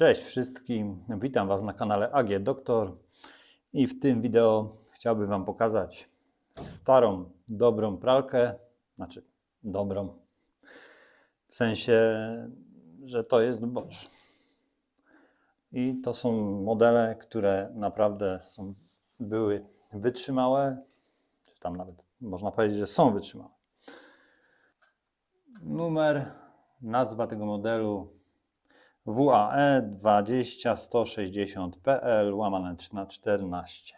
Cześć wszystkim, witam Was na kanale AG Doktor i w tym wideo chciałbym Wam pokazać starą, dobrą pralkę, znaczy dobrą, w sensie, że to jest Bosch. I to są modele, które naprawdę są, były wytrzymałe, czy tam nawet można powiedzieć, że są wytrzymałe. Numer, nazwa tego modelu WAE 20160PL łamane na 14.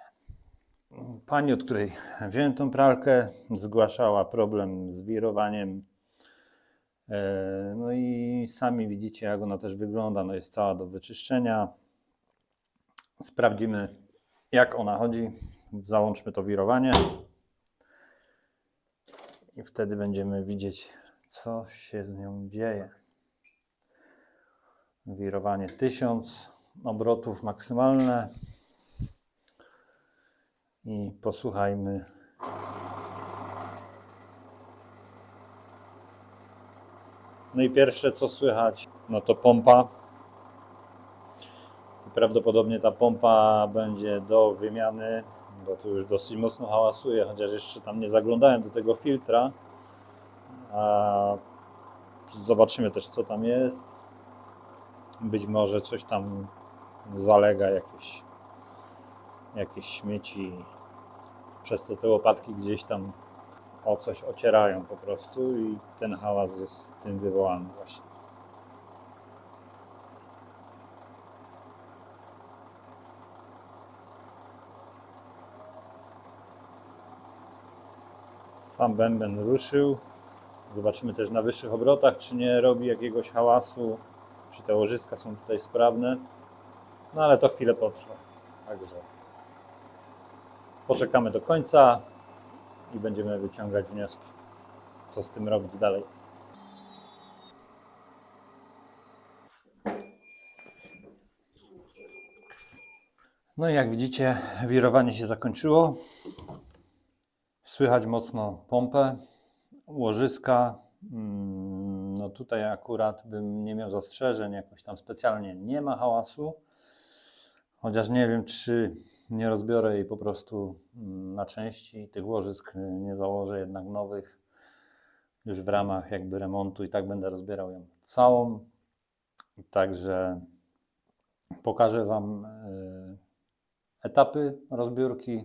Pani, od której wziąłem tą pralkę, zgłaszała problem z wirowaniem. E, No i sami widzicie, jak ona też wygląda. No jest cała do wyczyszczenia. Sprawdzimy, jak ona chodzi. Załączmy to wirowanie. I wtedy będziemy widzieć, co się z nią dzieje. Wirowanie 1000 obrotów maksymalne. I posłuchajmy. No i pierwsze co słychać, no to pompa. Prawdopodobnie ta pompa będzie do wymiany, bo tu już dosyć mocno hałasuje, chociaż jeszcze tam nie zaglądałem do tego filtra. A zobaczymy też co tam jest być może coś tam zalega, jakieś, jakieś śmieci. Przez to te łopatki gdzieś tam o coś ocierają po prostu i ten hałas jest tym wywołany właśnie. Sam bęben ruszył. Zobaczymy też na wyższych obrotach, czy nie robi jakiegoś hałasu czy te łożyska są tutaj sprawne. No ale to chwilę potrwa. Także poczekamy do końca i będziemy wyciągać wnioski, co z tym robić dalej. No i jak widzicie, wirowanie się zakończyło. Słychać mocno pompę, łożyska. Tutaj akurat bym nie miał zastrzeżeń, jakoś tam specjalnie nie ma hałasu. Chociaż nie wiem, czy nie rozbiorę jej po prostu mm, na części. Tych łożysk nie założę jednak nowych już w ramach jakby remontu i tak będę rozbierał ją całą. Także pokażę Wam y, etapy rozbiórki.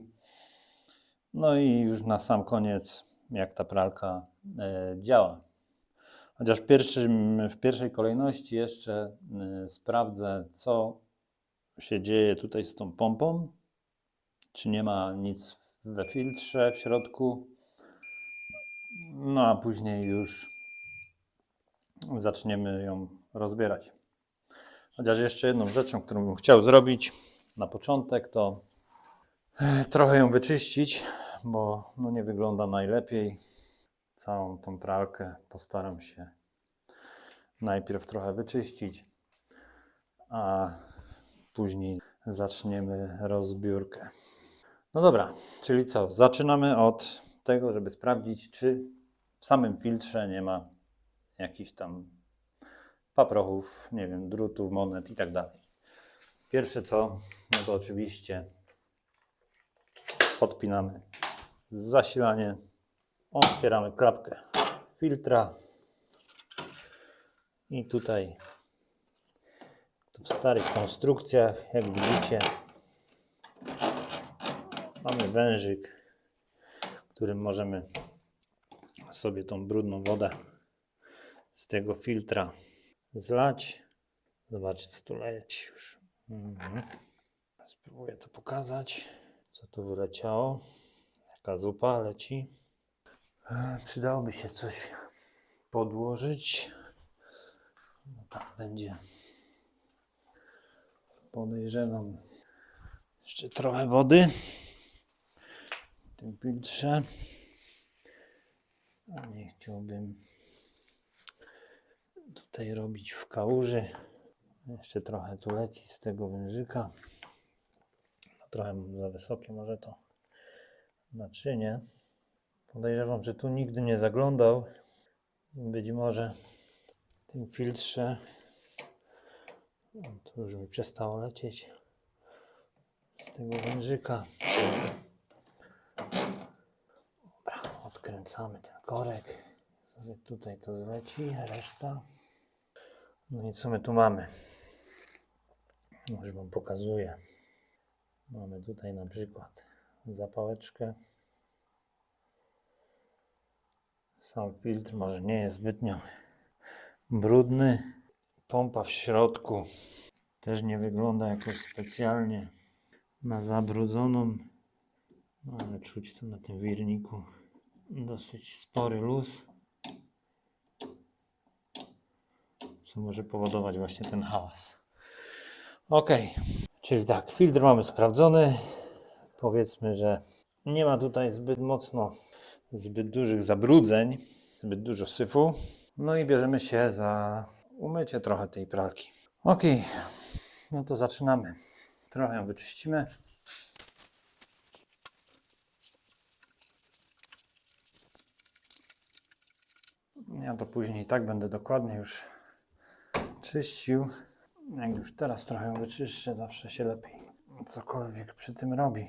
No i już na sam koniec, jak ta pralka y, działa. Chociaż w, pierwszym, w pierwszej kolejności jeszcze y, sprawdzę, co się dzieje tutaj z tą pompą. Czy nie ma nic we filtrze w środku. No a później już zaczniemy ją rozbierać. Chociaż jeszcze jedną rzeczą, którą bym chciał zrobić na początek, to e, trochę ją wyczyścić, bo no nie wygląda najlepiej. Całą tą pralkę postaram się najpierw trochę wyczyścić, a później zaczniemy rozbiórkę. No dobra, czyli co? Zaczynamy od tego, żeby sprawdzić, czy w samym filtrze nie ma jakichś tam paprochów, nie wiem, drutów, monet i tak dalej. Pierwsze co, no to oczywiście podpinamy zasilanie, otwieramy klapkę filtra i tutaj w starych konstrukcjach, jak widzicie, mamy wężyk, którym możemy sobie tą brudną wodę z tego filtra zlać. Zobaczcie, co tu leci już. Mhm. Spróbuję to pokazać, co tu wyleciało. Jaka zupa leci. Przydałoby się coś podłożyć. No tam będzie. Podejrzewam jeszcze trochę wody w tym filtrze. Nie chciałbym tutaj robić w kałuży. Jeszcze trochę tu leci z tego wężyka. No, trochę za wysokie może to naczynie. Podejrzewam, że tu nigdy nie zaglądał. Być może w tym filtrze To już mi przestało lecieć z tego wężyka. Dobra, odkręcamy ten korek. Sobie tutaj to zleci, reszta. No i co my tu mamy? Już Wam pokazuję. Mamy tutaj na przykład zapałeczkę. Sam filtr może nie jest zbytnio brudny. Pompa w środku też nie wygląda jakoś specjalnie na zabrudzoną. No ale czuć tu na tym wirniku dosyć spory luz. Co może powodować właśnie ten hałas. Ok, czyli tak, filtr mamy sprawdzony. Powiedzmy, że nie ma tutaj zbyt mocno, zbyt dużych zabrudzeń, zbyt dużo syfu. No i bierzemy się za umycie trochę tej pralki. Ok, no to zaczynamy. Trochę ją wyczyścimy. Ja to później tak będę dokładnie już czyścił. Jak już teraz trochę wyczyszczę, zawsze się lepiej cokolwiek przy tym robi.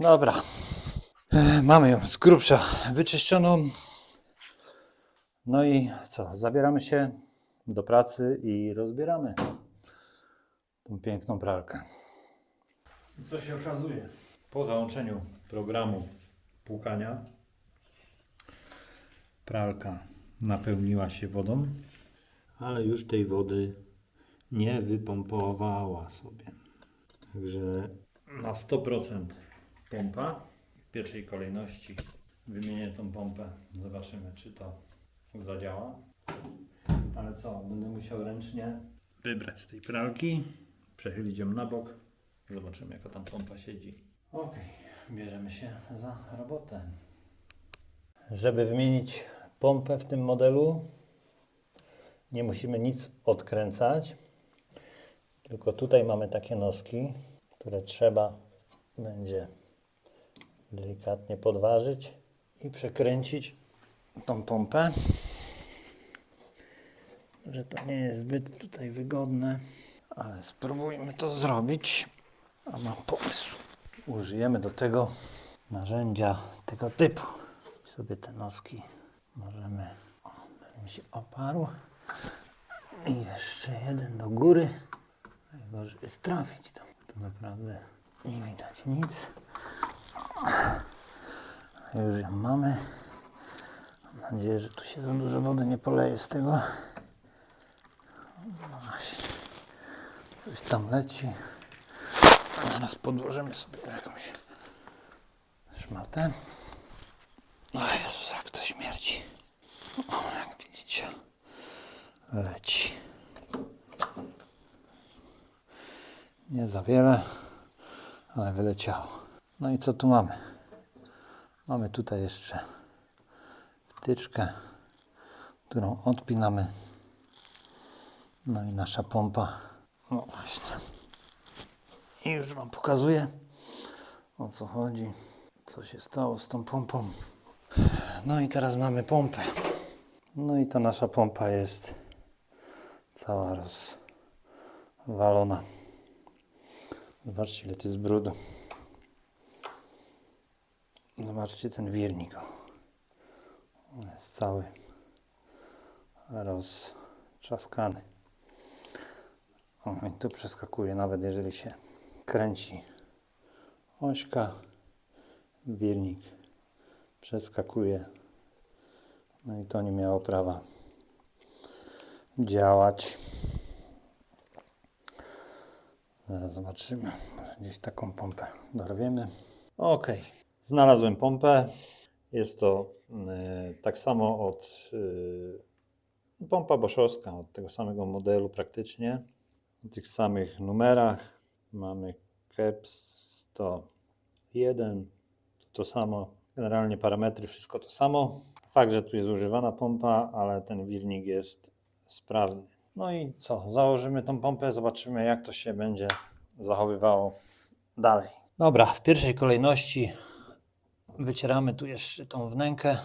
Dobra. E, Mamy ją z grubsza wyczyszczoną. No i co? Zabieramy się do pracy i rozbieramy tą piękną pralkę. Co się okazuje? Po załączeniu programu płukania pralka napełniła się wodą, ale już tej wody nie wypompowała sobie. Także na 100% pompa. W pierwszej kolejności wymienię tą pompę. Zobaczymy, czy to zadziała. Ale co, będę musiał ręcznie wybrać z tej pralki, przechylić ją na bok. Zobaczymy, jaka tam pompa siedzi. Ok, bierzemy się za robotę. Żeby wymienić pompę w tym modelu, nie musimy nic odkręcać. Tylko tutaj mamy takie noski, które trzeba będzie delikatnie podważyć i przekręcić tą pompę. Że to nie jest zbyt tutaj wygodne, ale spróbujmy to zrobić. A mam pomysł. Użyjemy do tego narzędzia tego typu. Sobie te noski możemy, o, bym się oparł. I jeszcze jeden do góry. Najgorzej jest trafić tam. Tu naprawdę nie widać nic. Już ją mamy. Mam nadzieję, że tu się za dużo wody nie poleje z tego. No. Coś tam leci. Zaraz podłożymy sobie jakąś szmatę. O Jezus, jak to śmierdzi. O, jak widzicie, leci. Nie za wiele, ale wyleciało. No i co tu mamy? Mamy tutaj jeszcze wtyczkę, którą odpinamy. No i nasza pompa. No właśnie. I już Wam pokazuję o co chodzi, co się stało z tą pompą. No i teraz mamy pompę. No i ta nasza pompa jest cała rozwalona. Zobaczcie ile to jest brudu. Zobaczcie ten wirnik. On jest cały roztrzaskany. O, i tu przeskakuje, nawet jeżeli się kręci ośka, wirnik przeskakuje. No i to nie miało prawa działać. Zaraz zobaczymy. Może gdzieś taką pompę dorwiemy. Ok, znalazłem pompę. Jest to e, tak samo od e, pompa boszowska, od tego samego modelu praktycznie. O tych samych numerach. Mamy KEPS 101. To, to samo. Generalnie parametry, wszystko to samo. Fakt, że tu jest używana pompa, ale ten wirnik jest sprawny. No i co? Założymy tą pompę, zobaczymy jak to się będzie zachowywało dalej. Dobra, w pierwszej kolejności wycieramy tu jeszcze tą wnękę,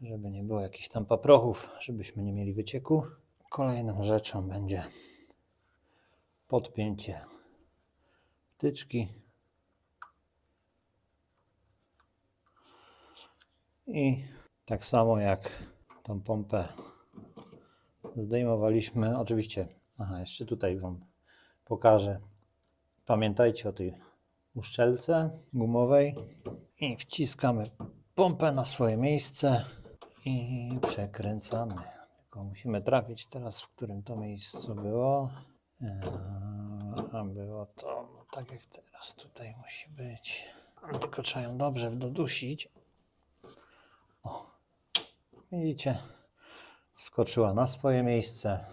żeby nie było jakichś tam paprochów, żebyśmy nie mieli wycieku. Kolejną rzeczą będzie podpięcie wtyczki i tak samo jak tą pompę zdejmowaliśmy, oczywiście, aha, jeszcze tutaj Wam pokażę. Pamiętajcie o tej uszczelce gumowej i wciskamy pompę na swoje miejsce i przekręcamy. Tylko musimy trafić teraz, w którym to miejscu było. Eee, A było to no, tak jak teraz tutaj musi być. Tylko trzeba ją dobrze dodusić. O, widzicie? Wskoczyła na swoje miejsce.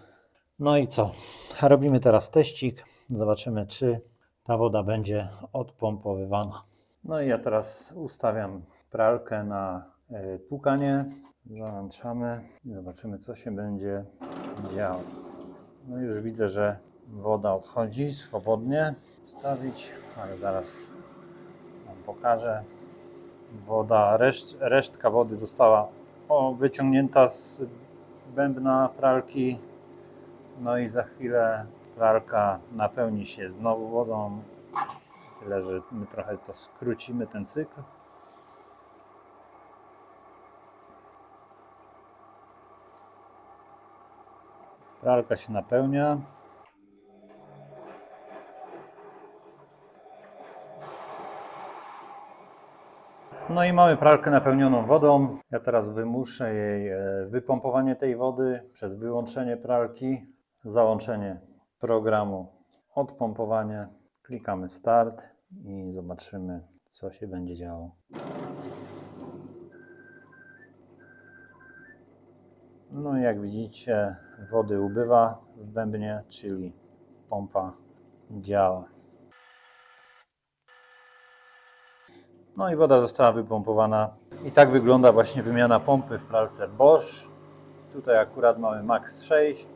No i co? Robimy teraz teścik. Zobaczymy, czy ta woda będzie odpompowywana. No i ja teraz ustawiam pralkę na y, płukanie. Załączamy i zobaczymy, co się będzie działo. No już widzę, że woda odchodzi swobodnie. Wstawić, ale zaraz Wam pokażę. Woda, reszt, resztka wody została o, wyciągnięta z bębna pralki. No i za chwilę pralka napełni się znowu wodą. Tyle, że my trochę to skrócimy ten cykl. Pralka się napełnia. No i mamy pralkę napełnioną wodą. Ja teraz wymuszę jej e, wypompowanie tej wody przez wyłączenie pralki, załączenie programu odpompowanie. Klikamy start i zobaczymy, co się będzie działo. No i jak widzicie, wody ubywa w bębnie, czyli pompa działa. No i woda została wypompowana. I tak wygląda właśnie wymiana pompy w pralce Bosch. Tutaj akurat mamy Max 6.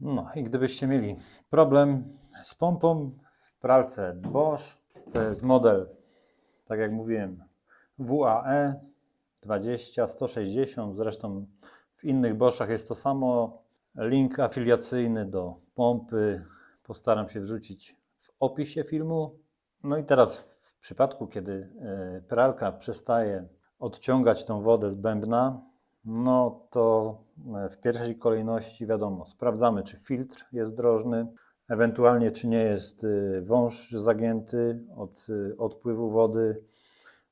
No i gdybyście mieli problem z pompą w pralce Bosch, to jest model, tak jak mówiłem, E WAE 20160. Zresztą w innych Boschach jest to samo. Link afiliacyjny do pompy postaram się wrzucić w opisie filmu. No i teraz w przypadku, kiedy e, pralka przestaje odciągać tą wodę z bębna, no to e, w pierwszej kolejności wiadomo, sprawdzamy, czy filtr jest drożny, ewentualnie czy nie jest e, wąż zagięty od e, odpływu wody.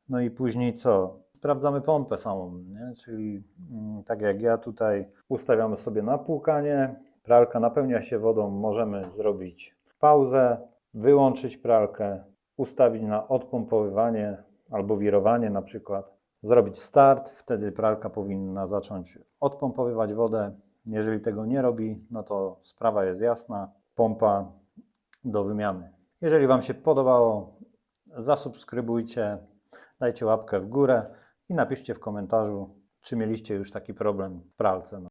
No i później co? Sprawdzamy pompę samą, nie? czyli mm, tak jak ja tutaj ustawiamy sobie na płukanie, pralka napełnia się wodą, możemy zrobić pauzę, wyłączyć pralkę, ustawić na odpompowywanie albo wirowanie na przykład, zrobić start, wtedy pralka powinna zacząć odpompowywać wodę. Jeżeli tego nie robi, no to sprawa jest jasna, pompa do wymiany. Jeżeli Wam się podobało, zasubskrybujcie, dajcie łapkę w górę i napiszcie w komentarzu, czy mieliście już taki problem w pralce.